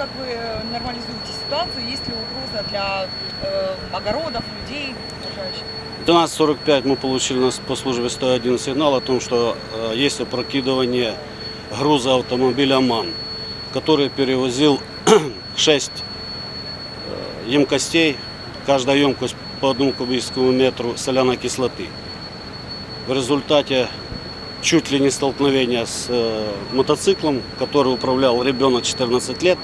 как вы э, нормализуете ситуацию? Есть ли угроза для э, огородов, людей окружающих? 12.45 мы получили нас по службе 101 сигнал о том, что э, есть опрокидывание груза автомобиля МАН, который перевозил 6 э, емкостей, каждая емкость по одному кубическому метру соляной кислоты. В результате чуть ли не столкновения с мотоциклом, который управлял ребенок 14 лет,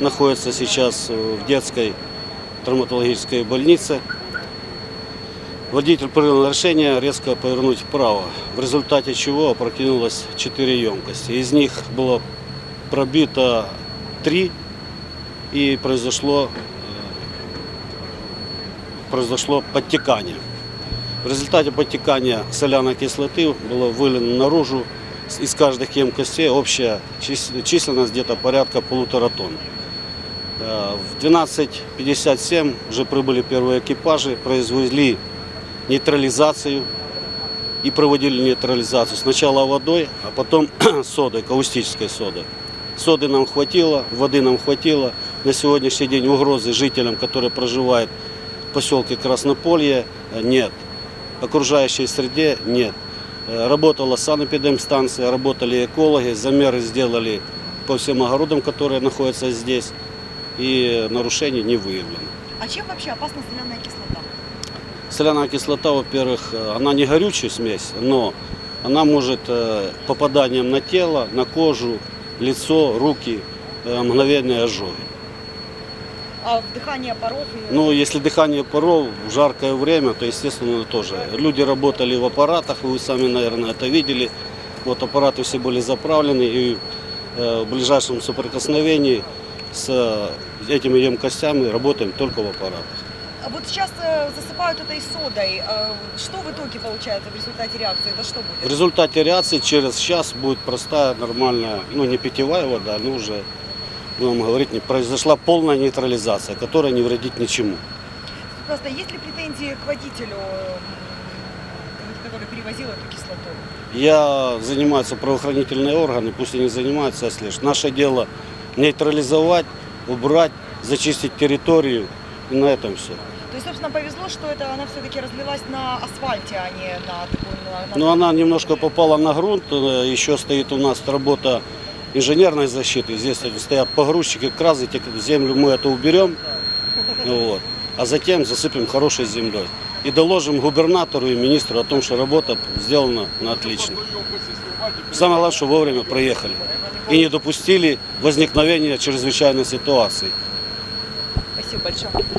находится сейчас э, в детской травматологической больнице. Водитель принял решение резко повернуть вправо, в результате чего опрокинулось 4 емкости. Из них было пробито 3 и произошло, э, произошло подтекание. В результате подтекания соляной кислоты было вылено наружу из каждых емкостей общая чис- численность где-то порядка полутора тонн. Э, В 12.57 уже прибыли первые экипажи, произвели нейтрализацию и проводили нейтрализацию. Сначала водой, а потом содой, каустической содой. Соды нам хватило, воды нам хватило. На сегодняшний день угрозы жителям, которые проживают в поселке Краснополье, э, нет. Окружающей среде нет. Э, Работала санэпидемстанция, работали экологи, замеры сделали по всем огородам, которые находятся здесь, и нарушений не выявлено. А чем вообще опасна соляная кислота? Соляная кислота, во-первых, э, она не горючая смесь, но она может э, попаданием на тело, на кожу, лицо, руки, э, мгновенные ожоги. А вдыхание паров и... Ну, если дыхание паров в жаркое время, то, естественно, тоже. Люди работали в аппаратах, вы сами, наверное, это видели. Вот аппараты все были заправлены, и в ближайшем соприкосновении с этими емкостями работаем только в аппаратах. А Вот сейчас э, засыпают этой содой. Э, что в итоге получается в результате реакции? Это что В будет? результате реакции через час будет простая, нормальная, ну не питьевая вода, но уже, будем говорить, не произошла полная нейтрализация, которая не вредит ничему. Просто есть ли претензии к водителю, который перевозил эту кислоту? Я занимаются правоохранительные органы, пусть они занимаются, а слышь. Наше дело нейтрализовать, убрать, зачистить территорию, и на этом все. То есть, собственно, повезло, что это она все-таки разлилась на асфальте, а не на на- Но она немножко попала на грунт, э, еще стоит у нас работа инженерной защиты. Здесь стоят погрузчики, кразы, землю мы это уберем, вот, а затем засыпем хорошей землей. И доложим губернатору и министру о том, что работа сделана на отлично. Самое главное, что вовремя проехали и не допустили возникновения чрезвычайной ситуации. Спасибо большое.